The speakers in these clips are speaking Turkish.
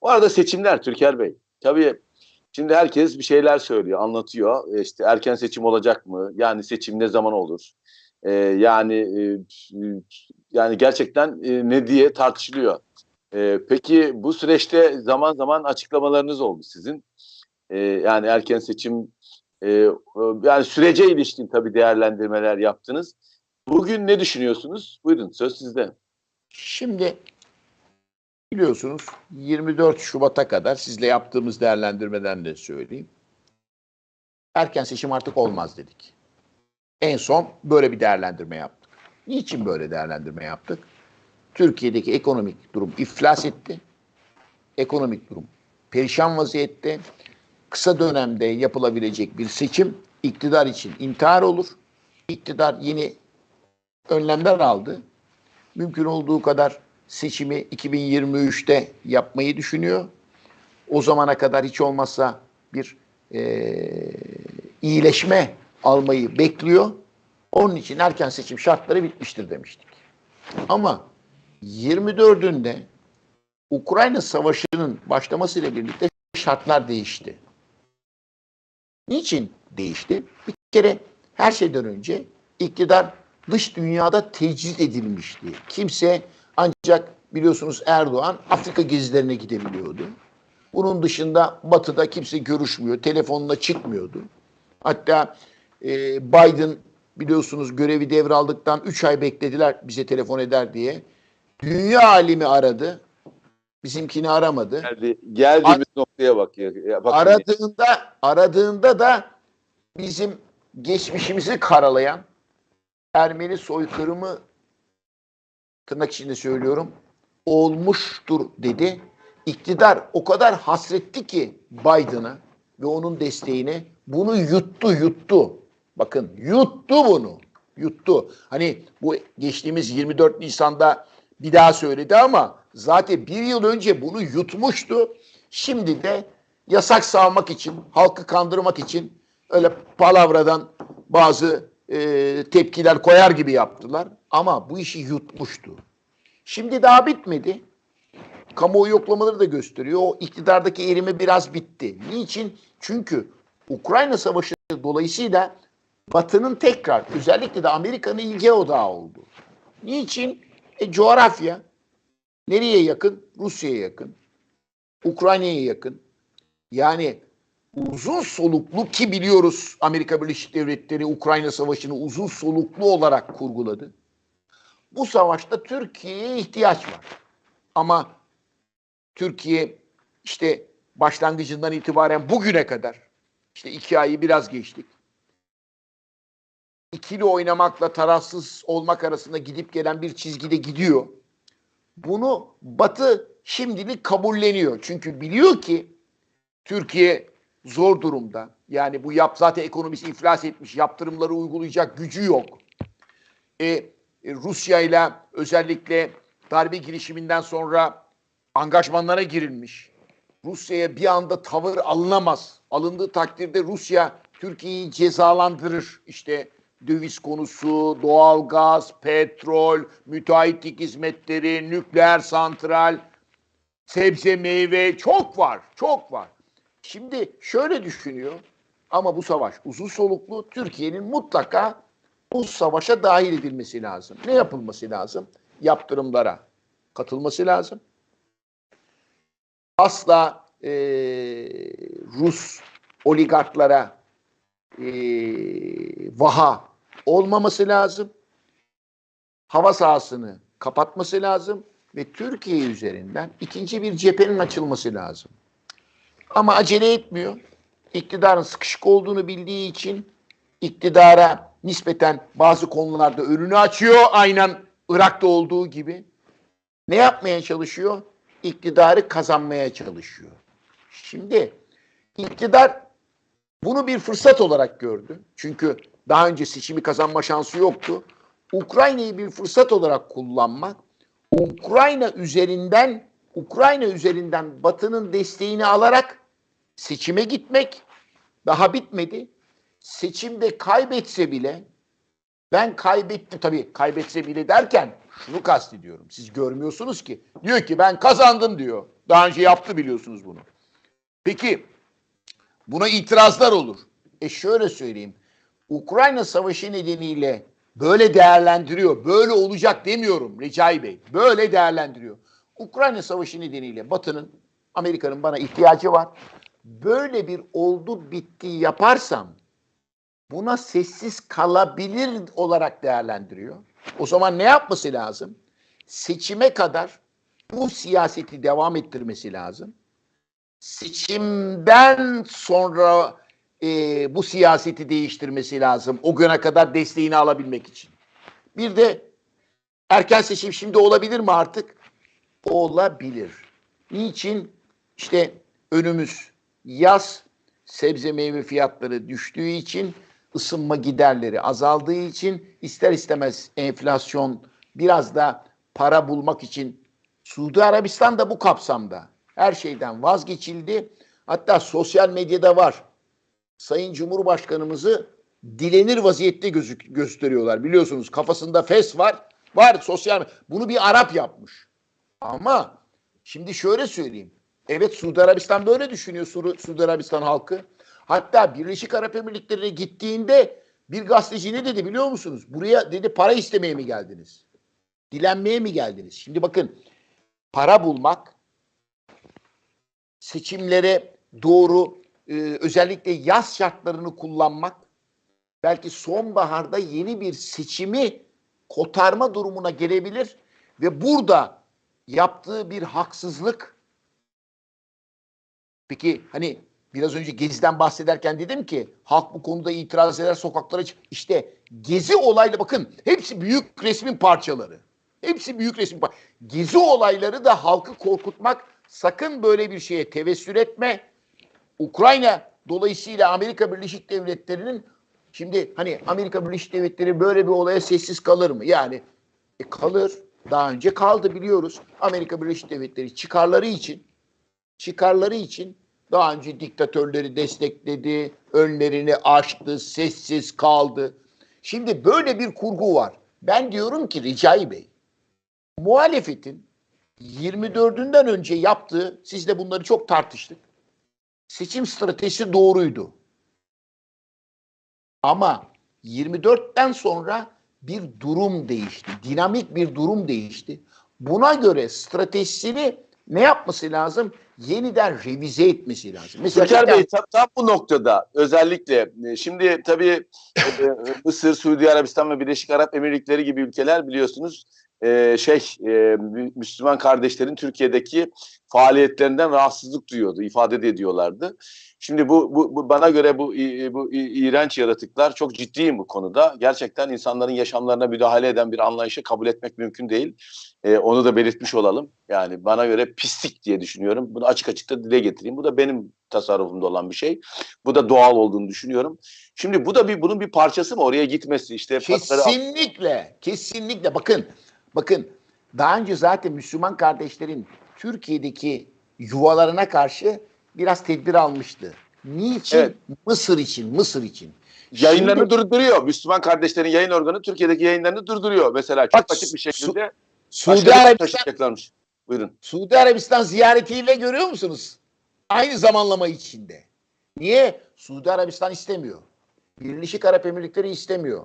O arada seçimler Türker Bey. Tabii şimdi herkes bir şeyler söylüyor, anlatıyor. İşte erken seçim olacak mı? Yani seçim ne zaman olur? E, yani e, yani gerçekten e, ne diye tartışılıyor. E, peki bu süreçte zaman zaman açıklamalarınız oldu sizin. E, yani erken seçim e, yani sürece ilişkin tabii değerlendirmeler yaptınız. Bugün ne düşünüyorsunuz? Buyurun söz sizde. Şimdi biliyorsunuz 24 Şubat'a kadar sizle yaptığımız değerlendirmeden de söyleyeyim. Erken seçim artık olmaz dedik. En son böyle bir değerlendirme yaptık. Niçin böyle değerlendirme yaptık? Türkiye'deki ekonomik durum iflas etti. Ekonomik durum perişan vaziyette. Kısa dönemde yapılabilecek bir seçim iktidar için intihar olur. İktidar yeni önlemler aldı. Mümkün olduğu kadar seçimi 2023'te yapmayı düşünüyor. O zamana kadar hiç olmazsa bir eee, iyileşme almayı bekliyor. Onun için erken seçim şartları bitmiştir demiştik. Ama 24'ünde Ukrayna Savaşı'nın başlamasıyla birlikte şartlar değişti. Niçin değişti? Bir kere her şeyden önce iktidar dış dünyada tecrit edilmişti. Kimse ancak biliyorsunuz Erdoğan Afrika gezilerine gidebiliyordu. Bunun dışında batıda kimse görüşmüyor, telefonla çıkmıyordu. Hatta e, Biden biliyorsunuz görevi devraldıktan 3 ay beklediler bize telefon eder diye. Dünya alimi aradı. Bizimkini aramadı. Geldi, geldiğimiz noktaya bak. Ya. Aradığında aradığında da bizim geçmişimizi karalayan Ermeni soykırımı tırnak içinde söylüyorum olmuştur dedi. İktidar o kadar hasretti ki Biden'a ve onun desteğine bunu yuttu yuttu. Bakın yuttu bunu. Yuttu. Hani bu geçtiğimiz 24 Nisan'da bir daha söyledi ama zaten bir yıl önce bunu yutmuştu. Şimdi de yasak savmak için, halkı kandırmak için öyle palavradan bazı e, tepkiler koyar gibi yaptılar. Ama bu işi yutmuştu. Şimdi daha bitmedi. Kamuoyu yoklamaları da gösteriyor. O iktidardaki erime biraz bitti. Niçin? Çünkü Ukrayna Savaşı dolayısıyla Batı'nın tekrar özellikle de Amerika'nın ilgi odağı oldu. Niçin? E, coğrafya. Nereye yakın? Rusya'ya yakın. Ukrayna'ya yakın. Yani uzun soluklu ki biliyoruz Amerika Birleşik Devletleri Ukrayna Savaşı'nı uzun soluklu olarak kurguladı. Bu savaşta Türkiye'ye ihtiyaç var. Ama Türkiye işte başlangıcından itibaren bugüne kadar işte iki ayı biraz geçtik. İkili oynamakla tarafsız olmak arasında gidip gelen bir çizgide gidiyor. Bunu Batı şimdilik kabulleniyor. Çünkü biliyor ki Türkiye zor durumda. Yani bu yap zaten ekonomisi iflas etmiş. Yaptırımları uygulayacak gücü yok. E, Rusya ile özellikle darbe girişiminden sonra angajmanlara girilmiş. Rusya'ya bir anda tavır alınamaz. Alındığı takdirde Rusya Türkiye'yi cezalandırır. İşte döviz konusu, doğalgaz, petrol, müteahhitlik hizmetleri, nükleer santral, sebze meyve çok var, çok var. Şimdi şöyle düşünüyor ama bu savaş uzun soluklu Türkiye'nin mutlaka bu savaşa dahil edilmesi lazım. Ne yapılması lazım? Yaptırımlara katılması lazım. Asla e, Rus oligarklara e, vaha olmaması lazım. Hava sahasını kapatması lazım ve Türkiye üzerinden ikinci bir cephenin açılması lazım. Ama acele etmiyor. İktidarın sıkışık olduğunu bildiği için iktidara nispeten bazı konularda önünü açıyor. Aynen Irak'ta olduğu gibi. Ne yapmaya çalışıyor? İktidarı kazanmaya çalışıyor. Şimdi iktidar bunu bir fırsat olarak gördü. Çünkü daha önce seçimi kazanma şansı yoktu. Ukrayna'yı bir fırsat olarak kullanmak, Ukrayna üzerinden Ukrayna üzerinden Batı'nın desteğini alarak seçime gitmek daha bitmedi. Seçimde kaybetse bile ben kaybettim tabii kaybetse bile derken şunu kastediyorum. Siz görmüyorsunuz ki. Diyor ki ben kazandım diyor. Daha önce yaptı biliyorsunuz bunu. Peki buna itirazlar olur. E şöyle söyleyeyim. Ukrayna Savaşı nedeniyle böyle değerlendiriyor. Böyle olacak demiyorum Recai Bey. Böyle değerlendiriyor. Ukrayna Savaşı nedeniyle Batı'nın, Amerika'nın bana ihtiyacı var. Böyle bir oldu bitti yaparsam buna sessiz kalabilir olarak değerlendiriyor. O zaman ne yapması lazım? Seçime kadar bu siyaseti devam ettirmesi lazım. Seçimden sonra e, bu siyaseti değiştirmesi lazım. O güne kadar desteğini alabilmek için. Bir de erken seçim şimdi olabilir mi artık? Olabilir. Niçin? İşte önümüz yaz, sebze meyve fiyatları düştüğü için, ısınma giderleri azaldığı için ister istemez enflasyon biraz da para bulmak için Suudi Arabistan da bu kapsamda her şeyden vazgeçildi. Hatta sosyal medyada var. Sayın Cumhurbaşkanımızı dilenir vaziyette gözük gösteriyorlar. Biliyorsunuz kafasında fes var. Var sosyal bunu bir Arap yapmış. Ama şimdi şöyle söyleyeyim. Evet Suudi Arabistan böyle düşünüyor Su Suudi Arabistan halkı. Hatta Birleşik Arap Emirlikleri'ne gittiğinde bir gazeteci ne dedi biliyor musunuz? Buraya dedi para istemeye mi geldiniz? Dilenmeye mi geldiniz? Şimdi bakın para bulmak seçimlere doğru e, özellikle yaz şartlarını kullanmak belki sonbaharda yeni bir seçimi kotarma durumuna gelebilir ve burada yaptığı bir haksızlık peki hani biraz önce Gezi'den bahsederken dedim ki halk bu konuda itiraz eder sokaklara çık. İşte Gezi olayla bakın hepsi büyük resmin parçaları. Hepsi büyük resmin parçaları. Gezi olayları da halkı korkutmak sakın böyle bir şeye tevessül etme. Ukrayna dolayısıyla Amerika Birleşik Devletleri'nin şimdi hani Amerika Birleşik Devletleri böyle bir olaya sessiz kalır mı? Yani e, kalır. Daha önce kaldı biliyoruz. Amerika Birleşik Devletleri çıkarları için çıkarları için daha önce diktatörleri destekledi, önlerini açtı, sessiz kaldı. Şimdi böyle bir kurgu var. Ben diyorum ki Ricai Bey, muhalefetin 24'ünden önce yaptığı, siz de bunları çok tartıştık. Seçim stratejisi doğruydu. Ama 24'ten sonra bir durum değişti. Dinamik bir durum değişti. Buna göre stratejisini ne yapması lazım? Yeniden revize etmesi lazım. Mesela Türker Bey tam, tam bu noktada özellikle e, şimdi tabii e, Mısır, Suudi Arabistan ve Birleşik Arap Emirlikleri gibi ülkeler biliyorsunuz e, şey e, Müslüman kardeşlerin Türkiye'deki faaliyetlerinden rahatsızlık duyuyordu, ifade de ediyorlardı. Şimdi bu, bu, bu bana göre bu, bu iğrenç yaratıklar çok ciddiyim bu konuda. Gerçekten insanların yaşamlarına müdahale eden bir anlayışı kabul etmek mümkün değil. E, onu da belirtmiş olalım. Yani bana göre pislik diye düşünüyorum. Bunu açık açık da dile getireyim. Bu da benim tasarrufumda olan bir şey. Bu da doğal olduğunu düşünüyorum. Şimdi bu da bir bunun bir parçası mı oraya gitmesi işte kesinlikle kesinlikle bakın bakın daha önce zaten Müslüman kardeşlerin Türkiye'deki yuvalarına karşı biraz tedbir almıştı. Niçin? Evet. Mısır için, Mısır için. Yayınlarını Şimdi, durduruyor. Müslüman kardeşlerin yayın organı Türkiye'deki yayınlarını durduruyor. Mesela çok bak, açık bir şekilde Su Suudi Arabistan Buyurun. Suudi Arabistan ziyaretiyle görüyor musunuz? Aynı zamanlama içinde. Niye? Suudi Arabistan istemiyor. Birleşik Arap Emirlikleri istemiyor.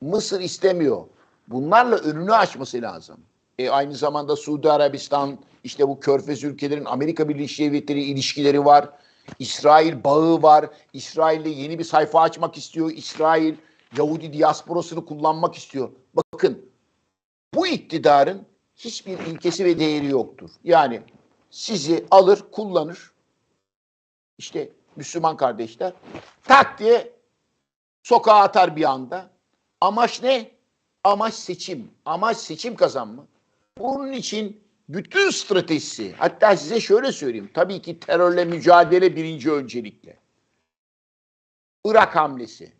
Mısır istemiyor. Bunlarla önünü açması lazım. E, aynı zamanda Suudi Arabistan, işte bu körfez ülkelerin Amerika Birleşik Devletleri ilişkileri var. İsrail bağı var. İsrail'le yeni bir sayfa açmak istiyor. İsrail Yahudi diasporasını kullanmak istiyor. Bakın bu iktidarın hiçbir ilkesi ve değeri yoktur. Yani sizi alır, kullanır. İşte Müslüman kardeşler tak diye sokağa atar bir anda. Amaç ne? Amaç seçim. Amaç seçim kazanma. Bunun için bütün stratejisi, hatta size şöyle söyleyeyim. Tabii ki terörle mücadele birinci öncelikle. Irak hamlesi,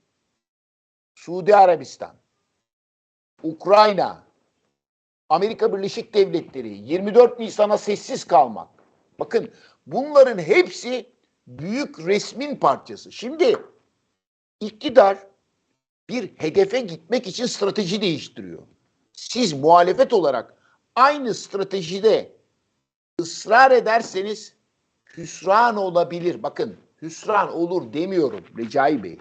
Suudi Arabistan, Ukrayna, Amerika Birleşik Devletleri, 24 Nisan'a sessiz kalmak. Bakın bunların hepsi büyük resmin parçası. Şimdi iktidar bir hedefe gitmek için strateji değiştiriyor. Siz muhalefet olarak aynı stratejide ısrar ederseniz hüsran olabilir. Bakın hüsran olur demiyorum Recai Bey.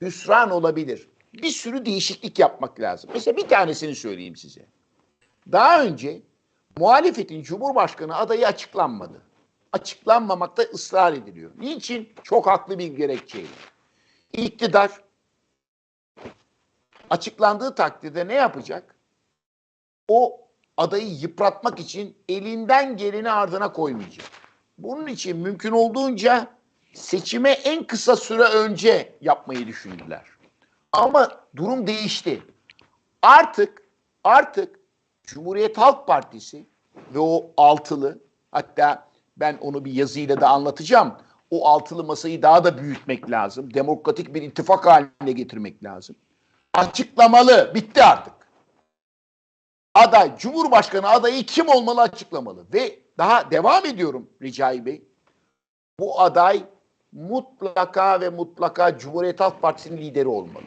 Hüsran olabilir. Bir sürü değişiklik yapmak lazım. Mesela bir tanesini söyleyeyim size. Daha önce muhalefetin Cumhurbaşkanı adayı açıklanmadı. Açıklanmamakta ısrar ediliyor. Niçin? Çok haklı bir gerekçeyle. İktidar açıklandığı takdirde ne yapacak? O adayı yıpratmak için elinden geleni ardına koymayacak. Bunun için mümkün olduğunca seçime en kısa süre önce yapmayı düşündüler. Ama durum değişti. Artık artık Cumhuriyet Halk Partisi ve o altılı hatta ben onu bir yazıyla da anlatacağım. O altılı masayı daha da büyütmek lazım. Demokratik bir ittifak haline getirmek lazım. Açıklamalı. Bitti artık. Aday, Cumhurbaşkanı adayı kim olmalı açıklamalı. Ve daha devam ediyorum Recai Bey. Bu aday mutlaka ve mutlaka Cumhuriyet Halk Partisi'nin lideri olmalı.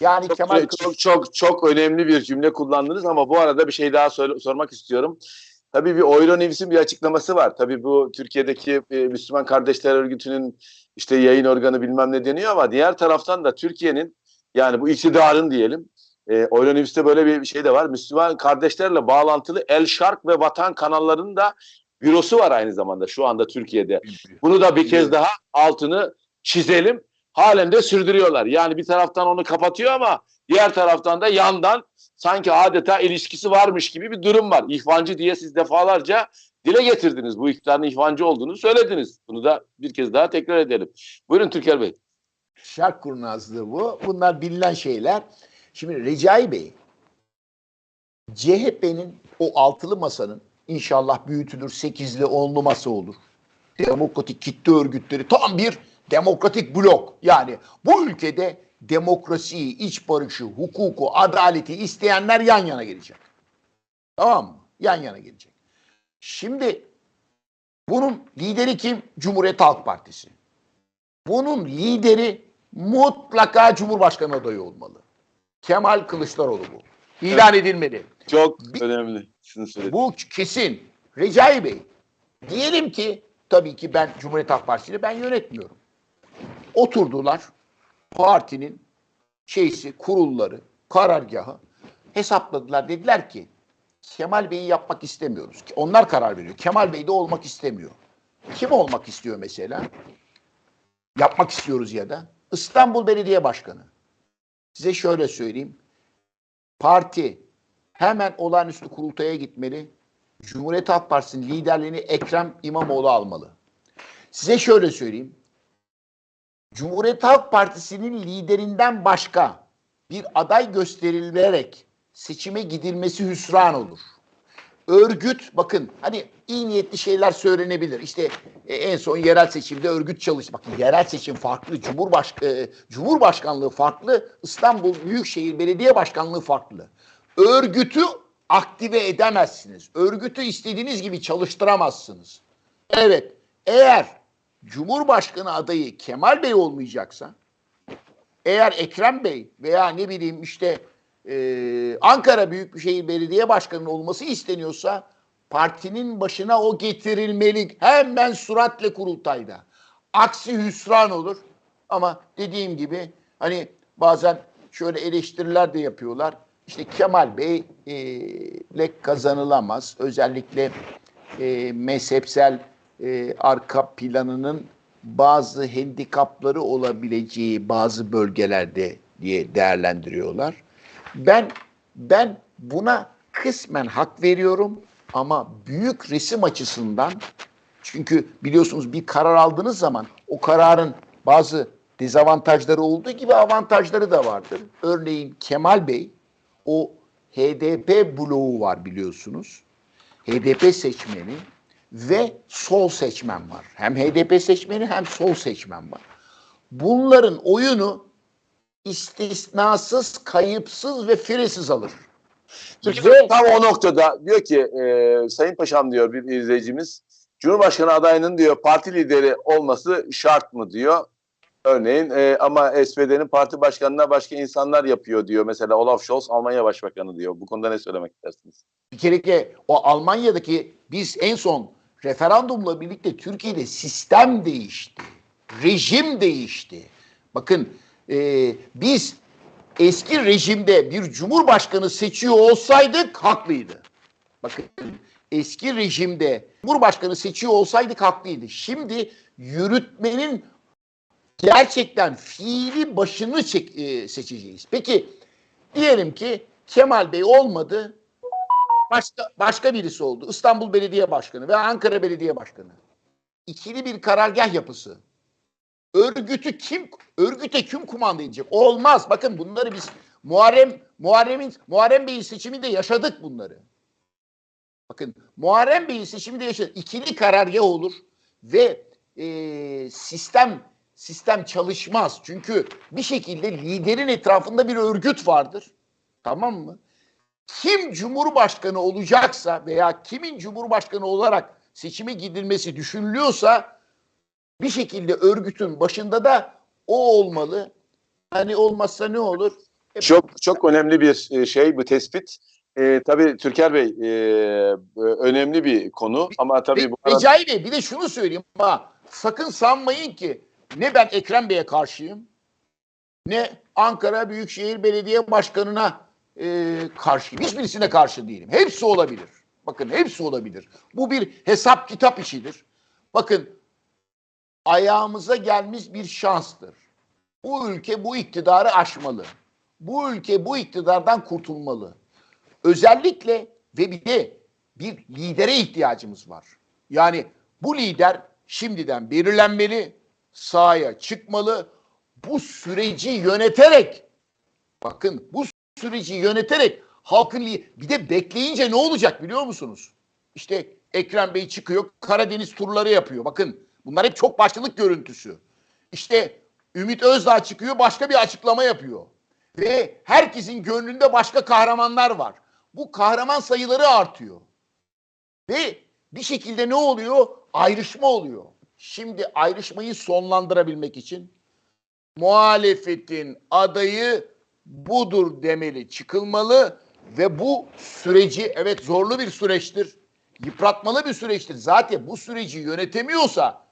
Yani Çok, Kemal çok, çok, çok önemli bir cümle kullandınız ama bu arada bir şey daha sor- sormak istiyorum. Tabii bir Euronews'in bir açıklaması var. Tabii bu Türkiye'deki e, Müslüman Kardeşler Örgütü'nün işte yayın organı bilmem ne deniyor ama diğer taraftan da Türkiye'nin yani bu iktidarın diyelim e, Euronews'te böyle bir şey de var. Müslüman kardeşlerle bağlantılı El Şark ve Vatan kanallarının da bürosu var aynı zamanda şu anda Türkiye'de. Bunu da bir kez daha altını çizelim. Halen de sürdürüyorlar. Yani bir taraftan onu kapatıyor ama diğer taraftan da yandan sanki adeta ilişkisi varmış gibi bir durum var. İhvancı diye siz defalarca dile getirdiniz. Bu iktidarın ihvancı olduğunu söylediniz. Bunu da bir kez daha tekrar edelim. Buyurun Türker Bey. Şark kurnazlığı bu. Bunlar bilinen şeyler. Şimdi Recai Bey, CHP'nin o altılı masanın inşallah büyütülür, sekizli, onlu masa olur. Demokratik kitle örgütleri tam bir demokratik blok. Yani bu ülkede demokrasiyi, iç barışı, hukuku, adaleti isteyenler yan yana gelecek. Tamam mı? Yan yana gelecek. Şimdi bunun lideri kim? Cumhuriyet Halk Partisi. Bunun lideri mutlaka Cumhurbaşkanı adayı olmalı. Kemal Kılıçdaroğlu bu. İlan edilmeli. Çok Bir- önemli. Bu kesin. Recai Bey, diyelim ki tabii ki ben Cumhuriyet Halk Partisi'ni ben yönetmiyorum. Oturdular partinin şeysi, kurulları, karargahı hesapladılar. Dediler ki Kemal Bey'i yapmak istemiyoruz. Onlar karar veriyor. Kemal Bey de olmak istemiyor. Kim olmak istiyor mesela? Yapmak istiyoruz ya da. İstanbul Belediye Başkanı. Size şöyle söyleyeyim. Parti hemen olağanüstü kurultaya gitmeli. Cumhuriyet Halk Partisi'nin liderliğini Ekrem İmamoğlu almalı. Size şöyle söyleyeyim. Cumhuriyet Halk Partisi'nin liderinden başka bir aday gösterilerek seçime gidilmesi hüsran olur. Örgüt bakın hani iyi niyetli şeyler söylenebilir. İşte e, en son yerel seçimde örgüt çalıştı. Bakın yerel seçim farklı, Cumhurbaş e, Cumhurbaşkanlığı farklı, İstanbul Büyükşehir Belediye Başkanlığı farklı. Örgütü aktive edemezsiniz. Örgütü istediğiniz gibi çalıştıramazsınız. Evet, eğer Cumhurbaşkanı adayı Kemal Bey olmayacaksa, eğer Ekrem Bey veya ne bileyim işte e, Ankara Büyükşehir Belediye Başkanı'nın olması isteniyorsa partinin başına o getirilmeli hemen suratla kurultayda. Aksi hüsran olur. Ama dediğim gibi hani bazen şöyle eleştiriler de yapıyorlar. İşte Kemal Bey e, ile kazanılamaz. Özellikle e, mezhepsel e, arka planının bazı handikapları olabileceği bazı bölgelerde diye değerlendiriyorlar. Ben ben buna kısmen hak veriyorum ama büyük resim açısından çünkü biliyorsunuz bir karar aldığınız zaman o kararın bazı dezavantajları olduğu gibi avantajları da vardır. Örneğin Kemal Bey o HDP bloğu var biliyorsunuz. HDP seçmeni ve sol seçmen var. Hem HDP seçmeni hem sol seçmen var. Bunların oyunu istisnasız, kayıpsız ve firesiz alır. Ve- tam o noktada diyor ki e, Sayın Paşam diyor bir izleyicimiz Cumhurbaşkanı adayının diyor parti lideri olması şart mı diyor. Örneğin e, ama SPD'nin parti başkanına başka insanlar yapıyor diyor. Mesela Olaf Scholz Almanya Başbakanı diyor. Bu konuda ne söylemek istersiniz? Bir kere ki o Almanya'daki biz en son referandumla birlikte Türkiye'de sistem değişti. Rejim değişti. Bakın e, biz eski rejimde bir cumhurbaşkanı seçiyor olsaydık haklıydı. Bakın eski rejimde cumhurbaşkanı seçiyor olsaydık haklıydı. Şimdi yürütmenin gerçekten fiili başını çek, e, seçeceğiz. Peki diyelim ki Kemal Bey olmadı. Başka, başka birisi oldu. İstanbul Belediye Başkanı ve Ankara Belediye Başkanı. İkili bir karargah yapısı. Örgütü kim örgüte kim kumanda edecek? Olmaz. Bakın bunları biz Muharrem Muharrem'in Muharrem Bey'in seçiminde yaşadık bunları. Bakın Muharrem Bey'in seçiminde yaşadık. İkili karargah olur ve e, sistem sistem çalışmaz. Çünkü bir şekilde liderin etrafında bir örgüt vardır. Tamam mı? Kim cumhurbaşkanı olacaksa veya kimin cumhurbaşkanı olarak seçime gidilmesi düşünülüyorsa bir şekilde örgütün başında da o olmalı. Hani olmazsa ne olur? Hep Çok çok önemli bir e, şey bu tespit. E, tabii Türker Bey e, önemli bir konu ama tabii bu arada Recai Bey bir de şunu söyleyeyim ha. Sakın sanmayın ki ne ben Ekrem Bey'e karşıyım ne Ankara Büyükşehir Belediye Başkanı'na e, karşıyım. Hiçbirisine karşı değilim. Hepsi olabilir. Bakın hepsi olabilir. Bu bir hesap kitap işidir. Bakın ayağımıza gelmiş bir şanstır. Bu ülke bu iktidarı aşmalı. Bu ülke bu iktidardan kurtulmalı. Özellikle ve bir de bir lidere ihtiyacımız var. Yani bu lider şimdiden belirlenmeli, sahaya çıkmalı, bu süreci yöneterek, bakın bu süreci yöneterek halkın bir de bekleyince ne olacak biliyor musunuz? İşte Ekrem Bey çıkıyor, Karadeniz turları yapıyor. Bakın bunlar hep çok başlılık görüntüsü. İşte Ümit Özdağ çıkıyor, başka bir açıklama yapıyor. Ve herkesin gönlünde başka kahramanlar var. Bu kahraman sayıları artıyor. Ve bir şekilde ne oluyor? Ayrışma oluyor. Şimdi ayrışmayı sonlandırabilmek için muhalefetin adayı budur demeli, çıkılmalı ve bu süreci evet zorlu bir süreçtir. Yıpratmalı bir süreçtir. Zaten bu süreci yönetemiyorsa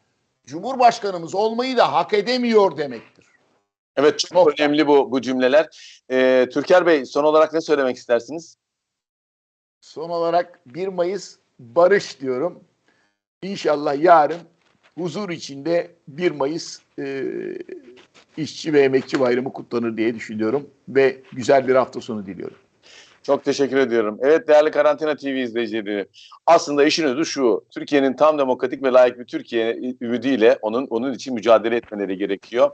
Cumhurbaşkanımız olmayı da hak edemiyor demektir. evet çok Nokta. önemli bu bu cümleler. E, Türker Bey son olarak ne söylemek istersiniz? Son olarak 1 Mayıs barış diyorum. İnşallah yarın huzur içinde 1 Mayıs e, işçi ve emekçi bayramı kutlanır diye düşünüyorum ve güzel bir hafta sonu diliyorum. Çok teşekkür ediyorum. Evet değerli Karantina TV izleyicileri. Aslında işin özü şu. Türkiye'nin tam demokratik ve layık bir Türkiye ümidiyle onun onun için mücadele etmeleri gerekiyor.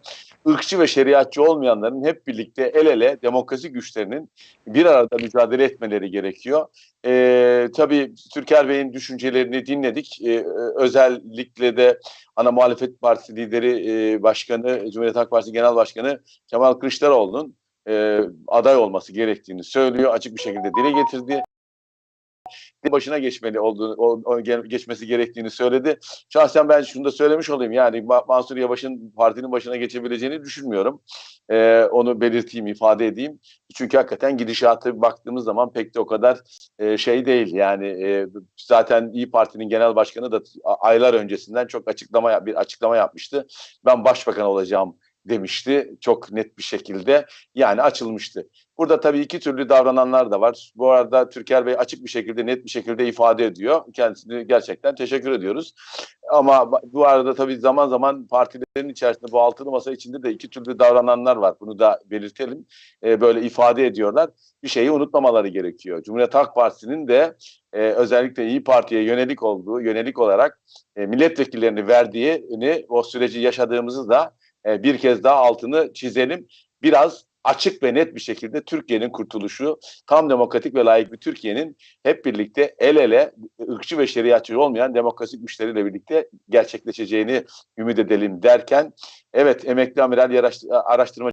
Irkçı ve şeriatçı olmayanların hep birlikte el ele demokrasi güçlerinin bir arada mücadele etmeleri gerekiyor. Ee, tabii Türker Bey'in düşüncelerini dinledik. Ee, özellikle de ana muhalefet partisi lideri e, başkanı, Cumhuriyet Halk Partisi Genel Başkanı Kemal Kılıçdaroğlu'nun e, aday olması gerektiğini söylüyor. Açık bir şekilde dile getirdi. Başına geçmeli olduğunu, o, o geçmesi gerektiğini söyledi. Şahsen ben şunu da söylemiş olayım. Yani Ma- Mansur Yavaş'ın partinin başına geçebileceğini düşünmüyorum. E, onu belirteyim, ifade edeyim. Çünkü hakikaten gidişata baktığımız zaman pek de o kadar e, şey değil. Yani e, zaten İyi Parti'nin genel başkanı da aylar öncesinden çok açıklama bir açıklama yapmıştı. Ben başbakan olacağım demişti çok net bir şekilde. Yani açılmıştı. Burada tabii iki türlü davrananlar da var. Bu arada Türker Bey açık bir şekilde, net bir şekilde ifade ediyor. Kendisini gerçekten teşekkür ediyoruz. Ama bu arada tabii zaman zaman partilerin içerisinde bu altılı masa içinde de iki türlü davrananlar var. Bunu da belirtelim. Ee, böyle ifade ediyorlar. Bir şeyi unutmamaları gerekiyor. Cumhuriyet Halk Partisi'nin de e, özellikle İyi Parti'ye yönelik olduğu, yönelik olarak e, milletvekillerini verdiğini, o süreci yaşadığımızı da e, bir kez daha altını çizelim. Biraz açık ve net bir şekilde Türkiye'nin kurtuluşu, tam demokratik ve layık bir Türkiye'nin hep birlikte el ele ırkçı ve şeriatçı olmayan demokratik güçleriyle birlikte gerçekleşeceğini ümit edelim derken evet emekli amiral araştırma